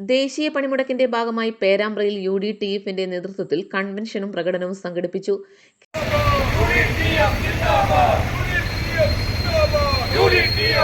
ദേശീയ പണിമുടക്കിന്റെ ഭാഗമായി പേരാമ്പ്രയിൽ U D T എഫിന്റെ നേതൃത്വത്തിൽ കൺവെൻഷനും പ്രകടനവും സംഘടിപ്പിച്ചു. യുഡിഎഫ്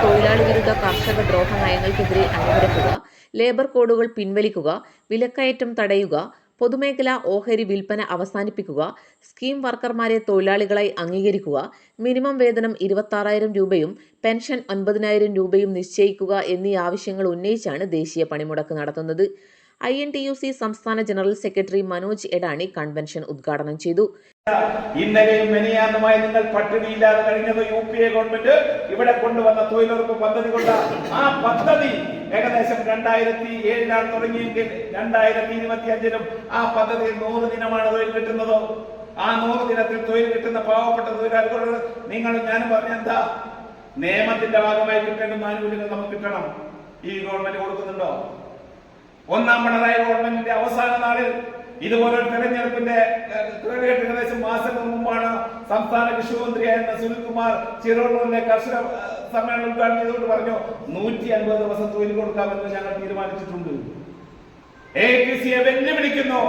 തൊഴിലാളി വിരുദ്ധ കർഷക ദ്രോഹ നയങ്ങൾക്കെതിരെ അണിനിരക്കുക ലേബർ കോഡുകൾ പിൻവലിക്കുക വിലക്കയറ്റം തടയുക പൊതുമേഖലാ ഓഹരി വിൽപ്പന അവസാനിപ്പിക്കുക സ്കീം വർക്കർമാരെ തൊഴിലാളികളായി അംഗീകരിക്കുക മിനിമം വേതനം ഇരുപത്താറായിരം രൂപയും പെൻഷൻ ഒൻപതിനായിരം രൂപയും നിശ്ചയിക്കുക എന്നീ ആവശ്യങ്ങൾ ഉന്നയിച്ചാണ് ദേശീയ പണിമുടക്ക് നടത്തുന്നത്. I N T U C സംസ്ഥാന general secretary Manoj Edani convention ഉദ്ഘാടനം ചെയ്തു. ഇന്നലെയും നിങ്ങൾ പട്ടിണിയില്ലാതെ കഴിഞ്ഞത് യു പി എ ഗവൺമെന്റ് ഇവിടെ കൊണ്ടുവന്ന തൊഴിലുറപ്പ് പദ്ധതി കൊണ്ട് ആ പദ്ധതി ഏകദേശം രണ്ടായിരത്തി ഏഴിലാണ് തുടങ്ങിയെങ്കിൽ രണ്ടായിരത്തി ഇരുപത്തി അഞ്ചിനും ആ പദ്ധതി നൂറ് ദിനമാണ് തൊഴിൽ കിട്ടുന്നത്? ആ നൂറ് ദിനത്തിൽ തൊഴിൽ കിട്ടുന്ന പാവപ്പെട്ട തൊഴിലാളികളോട് നിങ്ങൾ ഞാനും പറഞ്ഞ എന്താ? നിയമത്തിന്റെ ഭാഗമായി കിട്ടേണ്ടുന്ന ആനുകൂല്യങ്ങൾ നമുക്ക് കിട്ടണം. ഈ ഗവൺമെന്റ് കൊടുക്കുന്നുണ്ടോ? ഒന്നാം പിണറായി ഗവൺമെന്റിന്റെ അവസാന നാളിൽ ഇതുപോലൊരു തെരഞ്ഞെടുപ്പിന്റെ സംസ്ഥാന കൃഷി മന്ത്രിയായിരുന്ന സുനിൽകുമാർ ചിറോണൂരിലെ കർഷക സമ്മേളനം ഉദ്ഘാടനം ചെയ്തുകൊണ്ട് പറഞ്ഞു നൂറ്റി അൻപത് ദിവസം തൊഴിൽ കൊടുക്കാമെന്ന് ഞങ്ങൾ തീരുമാനിച്ചിട്ടുണ്ട്. എ പി സിയെ വെല്ലുവിളിക്കുന്നു.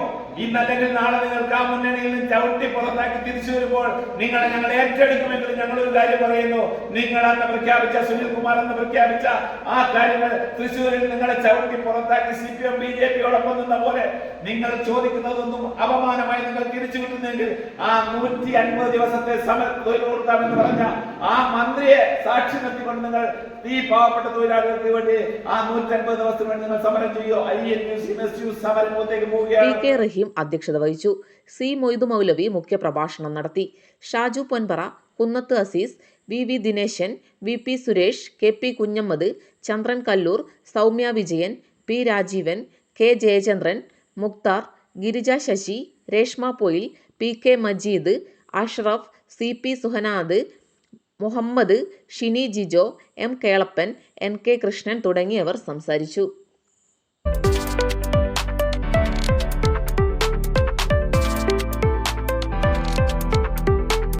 ഇന്നല്ലെങ്കിൽ നാളെ നിങ്ങൾക്ക് ആ മുന്നണിയിൽ നിന്ന് ചവിട്ടി പുറത്താക്കി തിരിച്ചു വരുമ്പോൾ നിങ്ങളെ ഞങ്ങൾ ഏറ്റെടുക്കുമെങ്കിൽ ഞങ്ങൾ ഒരു കാര്യം പറയുന്നു. നിങ്ങൾ അന്ന് പ്രഖ്യാപിച്ച സുനിൽ കുമാർ എന്ന് പ്രഖ്യാപിച്ച ആ കാര്യങ്ങൾ തൃശ്ശൂരിൽ നിങ്ങളെ ചവിട്ടി പുറത്താക്കി C P M B J പിയോടൊപ്പം നിന്ന പോലെ നിങ്ങൾ ചോദിക്കുന്നതൊന്നും അപമാനമായി നിങ്ങൾ തിരിച്ചു കിട്ടുന്നെങ്കിൽ ആ നൂറ്റി അൻപത് ദിവസത്തെ സമരം തൊഴിൽ കൊടുക്കാമെന്ന് പറഞ്ഞ ആ മന്ത്രിയെ സാക്ഷി നിർത്തിക്കൊണ്ട് നിങ്ങൾ ഈ പാവപ്പെട്ട തൊഴിലാളികൾക്ക് വേണ്ടി ആ നൂറ്റി അൻപത് ദിവസത്തിന് വേണ്ടി നിങ്ങൾ സമരം ചെയ്യോ I N U C P പോവുകയാണ്. കെ അധ്യക്ഷത വഹിച്ചു. സി മൊയ്തു മൗലവി മുഖ്യപ്രഭാഷണം നടത്തി. Shaju Ponpara Kunnath Aziz V V Dineshan V P Suresh K P Kunhammad Chandran Kallur Soumya Vijayan P Rajeevan K Jayachandran Mukthar Girija Sasi Reshma Poyil P K Majeed Ashraf C P Suhanad Muhammad Shini Jijo M Kelappan N K Krishnan തുടങ്ങിയവർ സംസാരിച്ചു.